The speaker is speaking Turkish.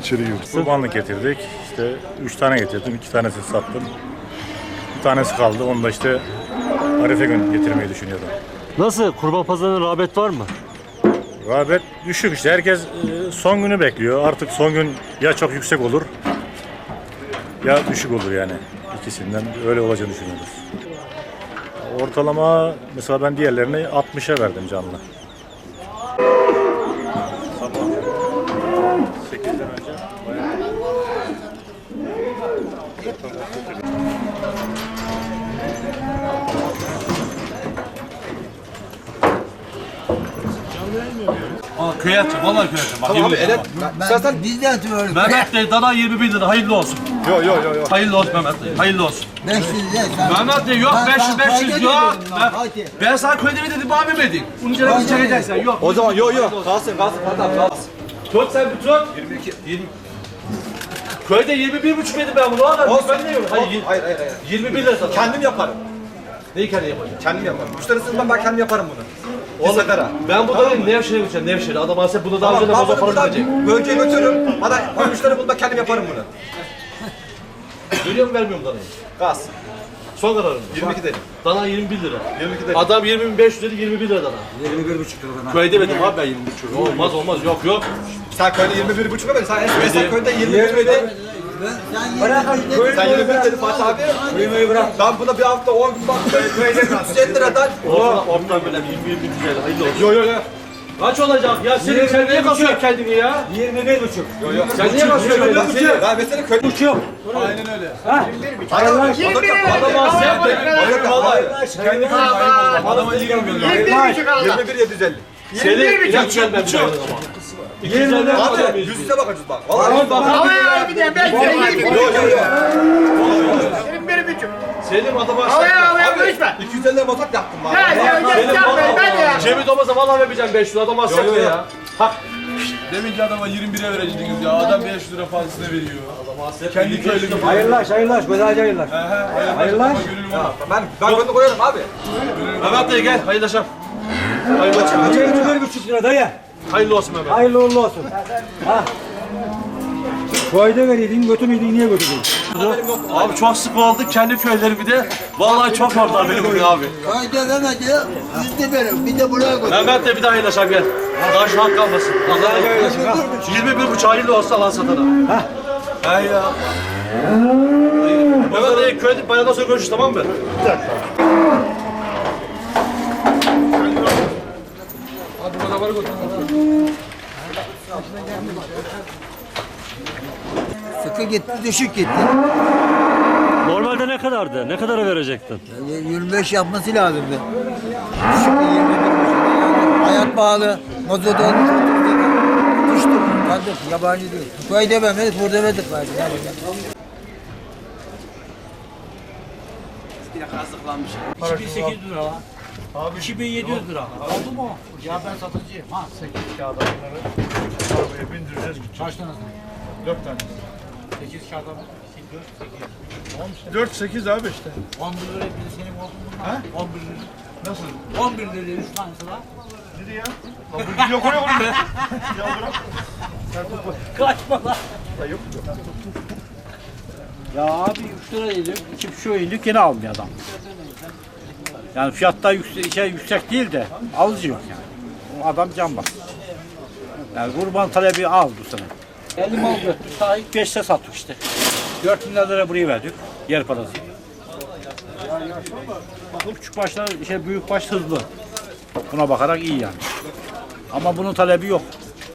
İçeri gir. Kurbanlık getirdik. İşte üç tane getirdim. iki tanesini sattım. Bir tanesi kaldı. Onu da işte Arife gün getirmeyi düşünüyordum. Nasıl? Kurban pazarına rağbet var mı? Rağbet düşük işte. Herkes e, son günü bekliyor. Artık son gün ya çok yüksek olur ya düşük olur yani. İkisinden öyle olacağını düşünüyoruz. Ortalama mesela ben diğerlerini 60'a verdim canlı. Aa, köye atacağım. Vallahi köye atacağım. Bak, Tamam abi yemin ele ederim. istersen biz de atıyorum. Mehmet Bey dana 21 lira. Hayırlı olsun. Yo yo yo yo. Hayırlı olsun Mehmet Bey. Hayırlı olsun. 500 de sen. Mehmet Bey yok Ben- 500 ben 500 köyde yok. dedim lan, Ben, hadi. ben sana köyde mi dedim abi mi dedim? Bunun Hadi. bir çekeceksen yok. O zaman yo yo kalsın kalsın Fatih kalsın. Tut sen bir tut. 22 20 Köyde 21 buçuk dedim ben bunu. Oğlum Olsun. ben ne yiyorum? Hayır, Hayır hayır hayır. hayır. 21 lira sana. Kendim yaparım. Neyi kendi yapacağım? Kendim yaparım. Müşterisizden ben kendim yaparım bunu. Bir sefere. Ben burada tamam. Nevşehir'e gideceğim. Nevşehir'e. Adam alsa bunu daha önce de bunu para verecek. bölgeye götürürüm. Bana o müşteri bulda kendim yaparım bunu. Veriyor mu vermiyor mu danayı? Gaz. Son kararım. 22 dedim. Dana 21 lira. 22 dedim. Adam 20.500 dedi 21 lira dana. 21 buçuk liradan. Köyde demedim abi ben 23 lira. Olmaz olmaz yok yok. Sen köyde 21 buçuk ödedin. Sen en sen köyde 21 Bırakın köy Sen yeni bir dedi Fatih abi. Kuyumayı bırak. Ben buna bir hafta 10 gün baktım. Köye gel. 150 liradan. Orta, orta böyle 20 bin lirayla. Hayırlı olsun. Yok yok yok. Kaç olacak ya? Senin sen niye kasıyorsun kendini ya? 21 buçuk. Yok yok. Sen niye kasıyorsun? 21 buçuk. Ben mesela köy buçuk. Aynen öyle. Ha? 21 buçuk. Hayır, 21 buçuk. Adama sen de. Bakın vallahi. Kendi kayıp. Adama 20 milyon. 21 buçuk aldı. 21 750. 21 buçuk. 21 buçuk. 20 lira Abi alabiliriz. yüzüne bakacağız bak. Vallahi Abi bak. Ama ya bir de ben zengin Yok yok yok. Benim benim için. Selim Atabaş. Havaya havaya konuşma. 250 lira batak yaptım bak. Ya ya ya ben ya. Cemil Domaz'a vallahi vermeyeceğim 500 adam asacak Yok, yok. ya. Hak. Demin ki adama 21'e verecektiniz ya. Adam 500 lira fazlasına veriyor. Kendi köylü gibi. Hayırlaş, hayırlaş, güzelce hayırlaş. He. Hayırlaş. Ben ben bunu koyarım abi. Mehmet dayı gel hayırlaşalım. Hayırlaşalım. 21,5 lira dayı. Hayırlı olsun Mehmet. Hayırlı uğurlu olsun. Ha. Koyda veriydin, götürmüydün, niye götürdün? Abi çok sık oldu kendi köyleri bir de. Vallahi çok vardı benim bugün abi. Köyde demedi. Yüzde verim. Bir de buraya koy. Mehmet de bir daha hayırlaşalım gel. Daha şu hak kalmasın. Allah 21 buçuk hayırlı olsun alan satana. He ya. Mehmet Bey köyde bayramdan sonra görüşürüz tamam mı? Sıkı gitti, düşük gitti. Normalde ne kadardı? Ne kadara verecektin? 25 yapması lazımdı. Düşük 21 yani hayat pahalı. Mazot olmuş. Düştü. Kaldık. Yabancı değil. Köyde vermedik, burada verdik. bari. Yapacağım? kazıklanmış. 2800 lira lan. Abi 2700 lira. Oldu mu? Ya ben satıcıyım. Ha 8 kağıt adamları arabaya bindireceğiz gideceğiz. Kaç tane? 4 tane. 8 kağıt adam. 4 8 abi işte. 11 lira bir senin olsun bunlar. Ha? 11 lira. Nasıl? 11 lira 3 tanesi lan. Ne diyor ya? Yok yok yok. Ya bırak. Kaçma lan. Ya abi 3 lira dedim. 2 buçuk indik yine almıyor adam. Yani fiyatta yüksek, şey, yüksek değil de alıcı yok yani. O adam can bas. Yani kurban talebi al bu sene. 50 mal götürdük. Sahip 5'te sattık işte. 4 milyar lira buraya verdik. Yer parası. Bu küçük başlar, şey büyük baş hızlı. Buna bakarak iyi yani. Ama bunun talebi yok.